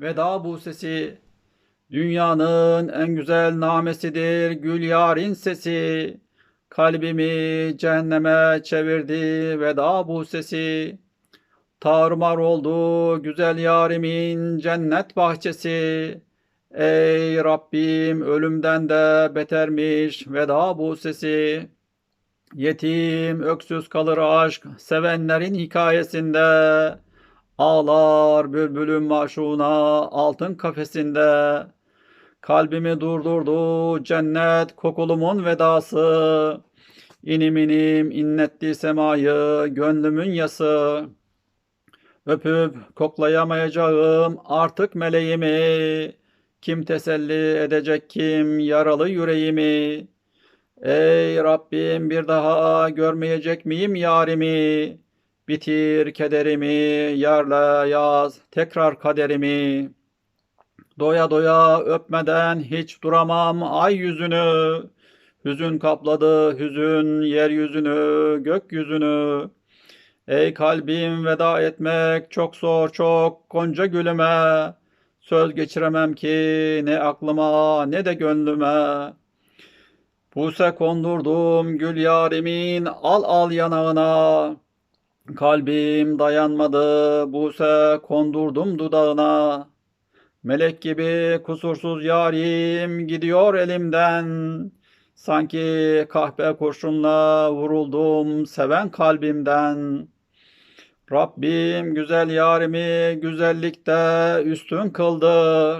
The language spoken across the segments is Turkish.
Veda bu sesi Dünyanın en güzel namesidir gül yarın sesi. Kalbimi cehenneme çevirdi veda bu sesi. Tarumar oldu güzel yarimin cennet bahçesi. Ey Rabbim ölümden de betermiş veda bu sesi. Yetim öksüz kalır aşk sevenlerin hikayesinde. Ağlar bülbülüm maşuna altın kafesinde. Kalbimi durdurdu cennet kokulumun vedası. İnim inim inletti semayı gönlümün yası. Öpüp koklayamayacağım artık meleğimi. Kim teselli edecek kim yaralı yüreğimi? Ey Rabbim bir daha görmeyecek miyim yarimi? Bitir kederimi, yarla yaz tekrar kaderimi. Doya doya öpmeden hiç duramam ay yüzünü. Hüzün kapladı hüzün yeryüzünü, gökyüzünü. Ey kalbim veda etmek çok zor çok gonca gülüme. Söz geçiremem ki ne aklıma ne de gönlüme. Buse kondurdum gül yarimin al al yanağına. Kalbim dayanmadı Buse kondurdum dudağına. Melek gibi kusursuz yarim gidiyor elimden. Sanki kahpe kurşunla vuruldum seven kalbimden. Rabbim güzel yarimi güzellikte üstün kıldı.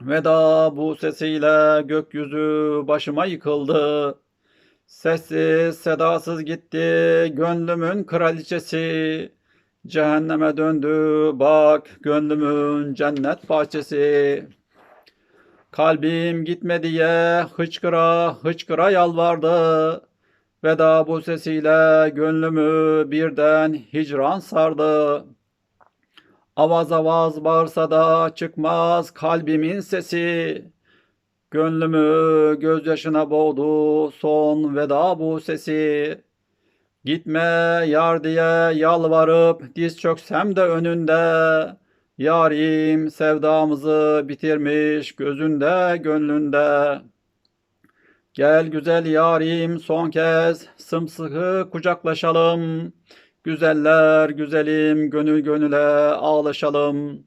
Veda bu sesiyle gökyüzü başıma yıkıldı. Sessiz sedasız gitti gönlümün kraliçesi. Cehenneme döndü bak gönlümün cennet bahçesi. Kalbim gitme diye hıçkıra hıçkıra yalvardı. Veda bu sesiyle gönlümü birden hicran sardı. Avaz avaz bağırsa da çıkmaz kalbimin sesi. Gönlümü gözyaşına boğdu son veda bu sesi. Gitme yar diye yalvarıp diz çöksem de önünde. Yarim sevdamızı bitirmiş gözünde gönlünde. Gel güzel yarim son kez sımsıkı kucaklaşalım. Güzeller güzelim gönül gönüle ağlaşalım.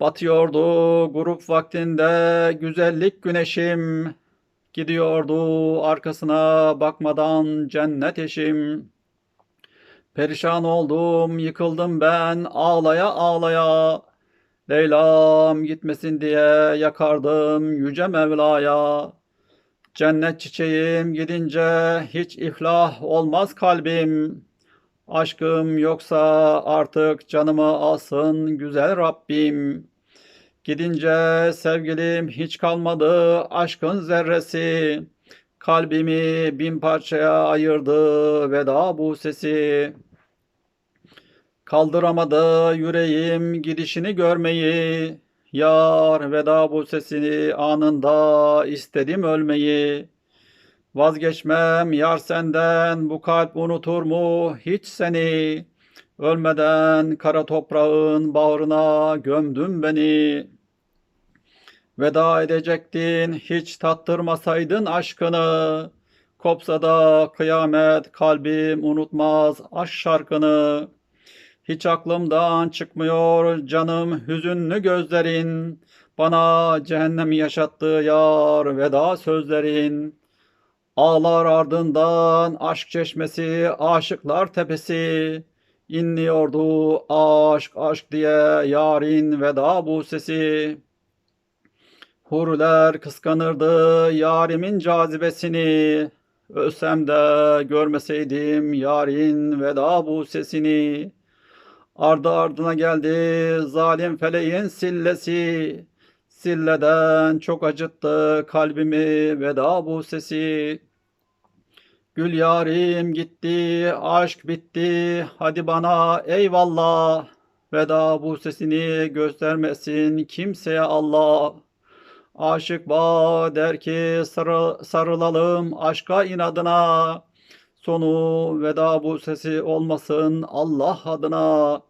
Batıyordu grup vaktinde güzellik güneşim. Gidiyordu arkasına bakmadan cennet eşim. Perişan oldum, yıkıldım ben ağlaya ağlaya. Leyla'm gitmesin diye yakardım yüce Mevla'ya. Cennet çiçeğim gidince hiç iflah olmaz kalbim. Aşkım yoksa artık canımı alsın güzel Rabbim. Gidince sevgilim hiç kalmadı aşkın zerresi. Kalbimi bin parçaya ayırdı veda bu sesi. Kaldıramadı yüreğim gidişini görmeyi. Yar veda bu sesini anında istedim ölmeyi. Vazgeçmem yar senden bu kalp unutur mu hiç seni? Ölmeden kara toprağın bağrına gömdün beni. Veda edecektin hiç tattırmasaydın aşkını. Kopsa da kıyamet kalbim unutmaz aşk şarkını. Hiç aklımdan çıkmıyor canım hüzünlü gözlerin. Bana cehennemi yaşattı yar veda sözlerin. Ağlar ardından aşk çeşmesi, aşıklar tepesi. İnliyordu aşk aşk diye yarın veda bu sesi. Huriler kıskanırdı yarimin cazibesini. Ölsem de görmeseydim yarın veda bu sesini. Ardı ardına geldi zalim feleğin sillesi. Silleden çok acıttı kalbimi veda bu sesi. Gül yarim gitti, aşk bitti, hadi bana eyvallah. Veda bu sesini göstermesin kimseye Allah. Aşık bağ der ki sarı, sarılalım aşka inadına. Sonu veda bu sesi olmasın Allah adına.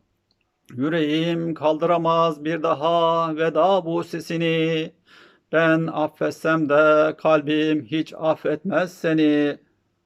Yüreğim kaldıramaz bir daha veda bu sesini. Ben affetsem de kalbim hiç affetmez seni.